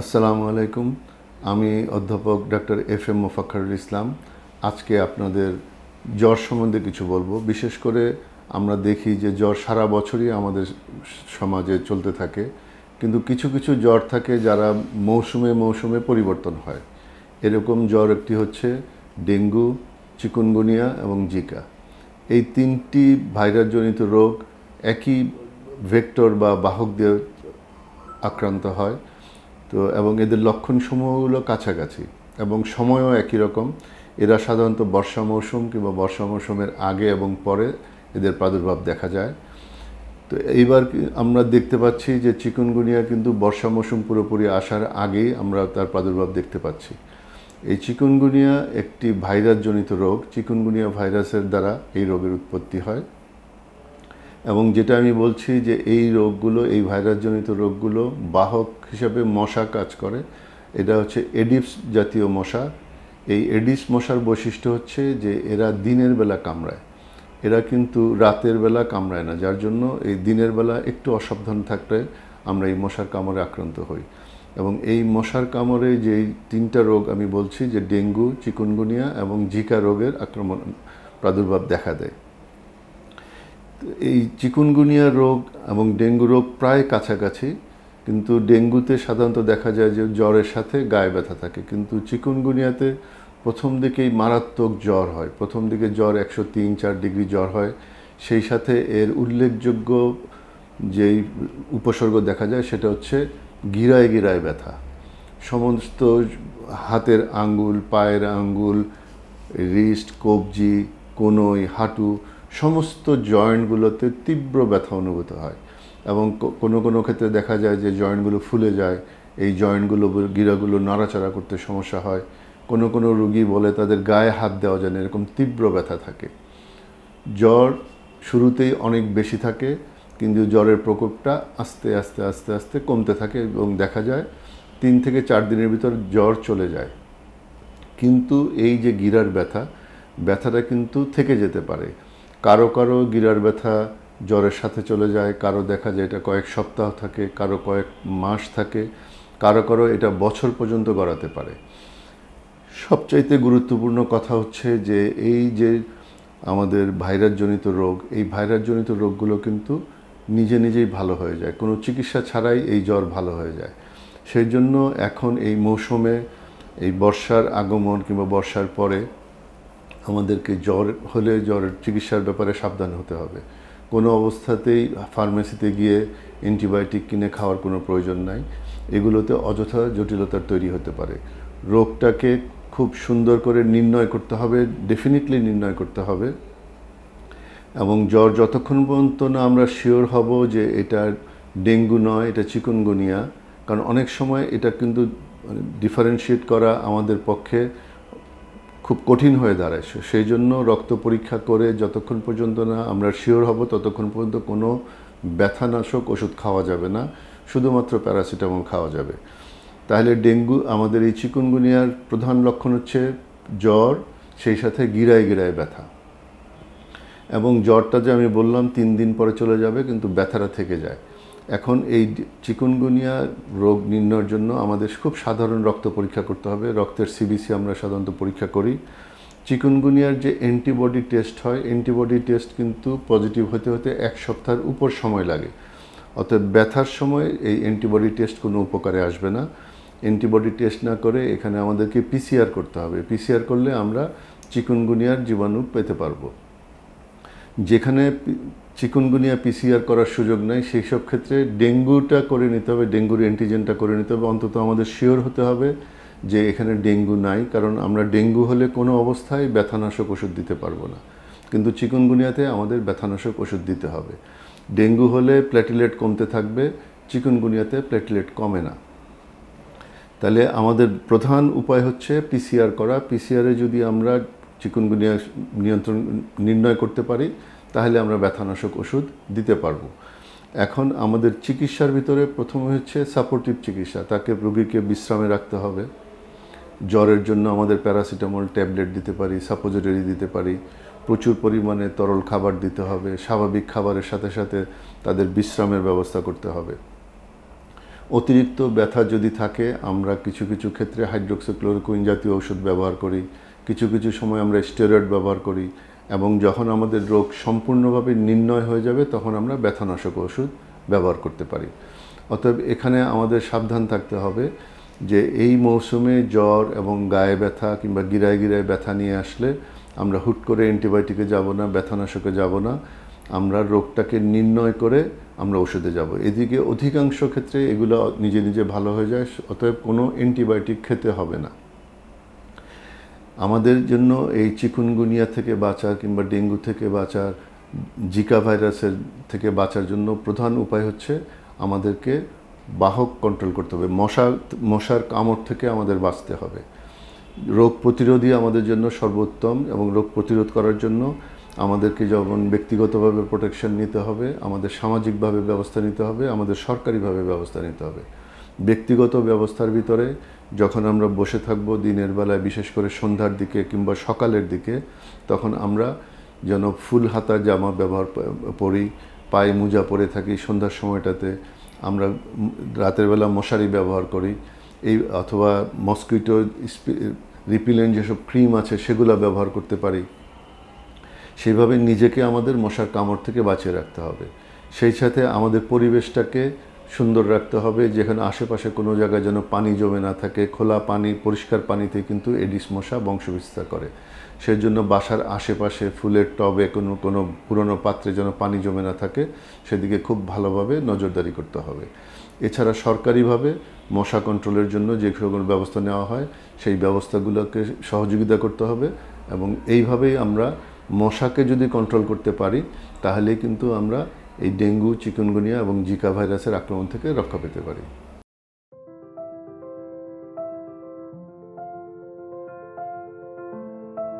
আসসালামু আলাইকুম। আমি অধ্যাপক doctor F M Mofakkharul Islam. আজকে আপনাদের জ্বর সম্বন্ধে কিছু বলব। বিশেষ করে আমরা দেখি যে জ্বর সারা বছরই আমাদের সমাজে চলতে থাকে। কিন্তু কিছু কিছু জ্বর থাকে যারা মৌসুমে মৌসুমে পরিবর্তন হয়। এরকম জ্বর একটি হচ্ছে ডেঙ্গু, চিকুনগুনিয়া এবং জিকা। এই তিনটি ভাইরাসজনিত রোগ একই ভেক্টর বা বাহক দিয়ে আক্রান্ত হয়। তো এবং এদের লক্ষণসমূহগুলো কাছাকাছি এবং সময়ও একই রকম। এরা সাধারণত বর্ষা মৌসুম কিংবা বর্ষা মৌসুমের আগে এবং পরে এদের প্রাদুর্ভাব দেখা যায়। তো এইবার আমরা দেখতে পাচ্ছি যে চিকুনগুনিয়া কিন্তু বর্ষা মৌসুম পুরোপুরি আসার আগেই আমরা তার প্রাদুর্ভাব দেখতে পাচ্ছি। এই চিকুনগুনিয়া একটি ভাইরাসজনিত রোগ। চিকুনগুনিয়া ভাইরাসের দ্বারা এই রোগের উৎপত্তি হয়। এবং যেটা আমি বলছি যে এই রোগগুলো, এই ভাইরাসজনিত রোগগুলো বাহক হিসাবে মশা কাজ করে। এটা হচ্ছে এডিপস জাতীয় মশা। এই এডিস মশার বৈশিষ্ট্য হচ্ছে যে এরা দিনের বেলা কামড়ায়। এরা কিন্তু রাতের বেলা কামড়ায় না, যার জন্য এই দিনের বেলা একটু অসাবধান থাকলে আমরা এই মশার কামড়ে আক্রান্ত হই। এবং এই মশার কামড়ে যে তিনটা রোগ আমি বলছি, যে ডেঙ্গু, চিকুনগুনিয়া এবং জিকা রোগের আক্রমণ প্রাদুর্ভাব দেখা দেয়। এই চিকুনগুনিয়া রোগ এবং ডেঙ্গু রোগ প্রায় কাছাকাছি। কিন্তু ডেঙ্গুতে সাধারণত দেখা যায় যে জ্বরের সাথে গায়ে ব্যথা থাকে। কিন্তু চিকুনগুনিয়াতে প্রথম দিকেই মারাত্মক জ্বর হয়। প্রথম দিকে জ্বর একশো তিন চার ডিগ্রি জ্বর হয়। সেই সাথে এর উল্লেখযোগ্য যেই উপসর্গ দেখা যায় সেটা হচ্ছে গিরায় গিরায় ব্যথা। সমস্ত হাতের আঙ্গুল, পায়ের আঙ্গুল, রিস্ট, কবজি, কোনোই, হাঁটু, সমস্ত জয়েন্টগুলোতে তীব্র ব্যথা অনুভূত হয়। এবং কোনো কোনো ক্ষেত্রে দেখা যায় যে জয়েন্টগুলো ফুলে যায়, এই জয়েন্টগুলো গিরাগুলো নাড়াচাড়া করতে সমস্যা হয়। কোনো কোনো রুগী বলে তাদের গায়ে হাত দেওয়া যায় না এরকম তীব্র ব্যথা থাকে। জ্বর শুরুতেই অনেক বেশি থাকে, কিন্তু জ্বরের প্রকোপটা আস্তে আস্তে আস্তে আস্তে কমতে থাকে এবং দেখা যায় তিন থেকে চার দিনের ভিতর জ্বর চলে যায়। কিন্তু এই যে গিরার ব্যথা, ব্যথাটা কিন্তু থেকে যেতে পারে। কারও কারও গিরার ব্যথা জ্বরের সাথে চলে যায়, কারও দেখা যায় এটা কয়েক সপ্তাহ থাকে, কারও কয়েক মাস থাকে, কারও কারও এটা বছর পর্যন্ত গড়াতে পারে। সবচাইতে গুরুত্বপূর্ণ কথা হচ্ছে যে এই যে আমাদের ভাইরাসজনিত রোগ, এই ভাইরাসজনিত রোগগুলো কিন্তু নিজে নিজেই ভালো হয়ে যায়। কোনো চিকিৎসা ছাড়াই এই জ্বর ভালো হয়ে যায়। সেই জন্য এখন এই মৌসুমে, এই বর্ষার আগমন কিংবা বর্ষার পরে আমাদেরকে জ্বর হলে জ্বরের চিকিৎসার ব্যাপারে সাবধান হতে হবে। কোনো অবস্থাতেই ফার্মেসিতে গিয়ে অ্যান্টিবায়োটিক কিনে খাওয়ার কোনো প্রয়োজন নাই। এগুলোতে অযথা জটিলতার তৈরি হতে পারে। রোগটাকে খুব সুন্দর করে নির্ণয় করতে হবে ডেফিনেটলি নির্ণয় করতে হবে। এবং জ্বর যতক্ষণ পর্যন্ত না আমরা শিওর হব যে এটা ডেঙ্গু নয়, এটা চিকুনগুনিয়া, কারণ অনেক সময় এটা কিন্তু ডিফারেন্সিয়েট করা আমাদের পক্ষে খুব কঠিন হয়ে দাঁড়ায় সেই জন্য রক্ত পরীক্ষা করে যতক্ষণ পর্যন্ত না আমরা শিওর হব, ততক্ষণ পর্যন্ত কোনো ব্যথানাশক ওষুধ খাওয়া যাবে না, শুধুমাত্র প্যারাসিটামল খাওয়া যাবে। তাহলে ডেঙ্গু আমাদের এই চিকুনগুনিয়ার প্রধান লক্ষণ হচ্ছে জ্বর, সেই সাথে গিরায় গিরায় ব্যথা। এবং জ্বরটা যে আমি বললাম, তিন দিন পরে চলে যাবে, কিন্তু ব্যথাটা থেকে যায়। এখন এই চিকুনগুনিয়া রোগ নির্ণয়ের জন্য আমাদের খুব সাধারণ রক্ত পরীক্ষা করতে হবে। রক্তের সিবিসি আমরা সাধারণত পরীক্ষা করি। চিকুনগুনিয়ার যে অ্যান্টিবডি টেস্ট হয় অ্যান্টিবডি টেস্ট কিন্তু পজিটিভ হতে হতে এক সপ্তাহের উপর সময় লাগে। অতএব ব্যথার সময় এই অ্যান্টিবডি টেস্ট কোনো উপকারে আসবে না। অ্যান্টিবডি টেস্ট না করে এখানে আমাদেরকে পিসিআর করতে হবে। পিসিআর করলে আমরা চিকুনগুনিয়ার জীবাণু পেতে পারব। যেখানে চিকুনগুনিয়া পিসিআর করার সুযোগ নাই। সেই সব ক্ষেত্রে ডেঙ্গুটা করে নিতে হবে, ডেঙ্গুর অ্যান্টিজেনটা করে নিতে হবে। অন্তত আমাদের শিওর হতে হবে যে এখানে ডেঙ্গু নাই, কারণ আমরা ডেঙ্গু হলে কোনো অবস্থায় ব্যথানাশক ওষুধ দিতে পারব না। কিন্তু চিকুনগুনিয়াতে আমাদের ব্যথানাশক ওষুধ দিতে হবে। ডেঙ্গু হলে প্ল্যাটিলেট কমতে থাকবে, চিকুনগুনিয়াতে প্ল্যাটিলেট কমে না। তাহলে আমাদের প্রধান উপায় হচ্ছে পিসিআর করা। পিসিআরে যদি আমরা চিকুনগুনিয়া নিয়ন্ত্রণ, নির্ণয় করতে পারি তাহলে আমরা ব্যথানাশক ওষুধ দিতে পারব। এখন আমাদের চিকিৎসার ভিতরে প্রথমে হচ্ছে সাপোর্টিভ চিকিৎসা। তাকে রোগীকে বিশ্রামে রাখতে হবে। জ্বরের জন্য আমাদের প্যারাসিটামল ট্যাবলেট দিতে পারি সাপোজিটরি দিতে পারি। প্রচুর পরিমাণে তরল খাবার দিতে হবে। স্বাভাবিক খাবারের সাথে সাথে তাদের বিশ্রামের ব্যবস্থা করতে হবে। অতিরিক্ত ব্যথা যদি থাকে, আমরা কিছু কিছু ক্ষেত্রে হাইড্রোক্সিক্লোরোকুইন জাতীয় ওষুধ ব্যবহার করি। কিছু কিছু সময় আমরা স্টেরয়েড ব্যবহার করি। এবং যখন আমাদের রোগ সম্পূর্ণভাবে নির্ণয় হয়ে যাবে, তখন আমরা ব্যথানাশক ওষুধ ব্যবহার করতে পারি। অতএব এখানে আমাদের সাবধান থাকতে হবে যে এই মৌসুমে জ্বর এবং গায়ে ব্যথা কিংবা গিরায় গিরায় ব্যথা নিয়ে আসলে আমরা হুট করে অ্যান্টিবায়োটিকে যাব না, ব্যথানাশকে যাব না, আমরা রোগটাকে নির্ণয় করে আমরা ওষুধে যাব। এদিকে অধিকাংশ ক্ষেত্রে এগুলো নিজে নিজে ভালো হয়ে যায়, অতএব কোনো অ্যান্টিবায়োটিক খেতে হবে না। আমাদের জন্য এই চিকুনগুনিয়া থেকে বাঁচার কিংবা ডেঙ্গু থেকে বাঁচার, জিকা ভাইরাসের থেকে বাঁচার জন্য প্রধান উপায় হচ্ছে আমাদেরকে বাহক কন্ট্রোল করতে হবে। মশা, মশার কামড় থেকে আমাদের বাঁচতে হবে। রোগ প্রতিরোধই আমাদের জন্য সর্বোত্তম এবং রোগ প্রতিরোধ করার জন্য আমাদেরকে যেমন ব্যক্তিগতভাবে প্রোটেকশন নিতে হবে, আমাদের সামাজিকভাবে ব্যবস্থা নিতে হবে, আমাদের সরকারিভাবে ব্যবস্থা নিতে হবে। ব্যক্তিগত ব্যবস্থার ভিতরে যখন আমরা বসে থাকব দিনের বেলায়, বিশেষ করে সন্ধ্যার দিকে কিংবা সকালের দিকে, তখন আমরা যেন ফুল হাতা জামা ব্যবহার পরি, পায়ে মোজা পরে থাকি সন্ধ্যার সময়টাতে, আমরা রাতের বেলা মশারি ব্যবহার করি, এই অথবা মসকিটো রিপিলেন্ট যেসব ক্রিম আছে সেগুলো ব্যবহার করতে পারি। সেইভাবে নিজেকে আমাদের মশার কামড় থেকে বাঁচিয়ে রাখতে হবে। সেই সাথে আমাদের পরিবেশটাকে সুন্দর রাখতে হবে, যেখানে আশেপাশে কোনো জায়গায় যেন পানি জমে না থাকে, খোলা পানি, পরিষ্কার পানিতে কিন্তু এডিস মশা বংশবিস্তার করে। সেই জন্য বাসার আশেপাশে ফুলের টবে কোনো কোনো পুরনো পাত্রে যেন পানি জমে না থাকে, সেদিকে খুব ভালোভাবে নজরদারি করতে হবে। এছাড়া সরকারিভাবে মশা কন্ট্রোলের জন্য যে সকল ব্যবস্থা নেওয়া হয়, সেই ব্যবস্থাগুলোকে সহযোগিতা করতে হবে এবং এইভাবেই আমরা মশাকে যদি কন্ট্রোল করতে পারি তাহলে কিন্তু আমরা এই ডেঙ্গু চিকুনগুনিয়া এবং জিকা ভাইরাসের আক্রমণ থেকে রক্ষা পেতে পারি।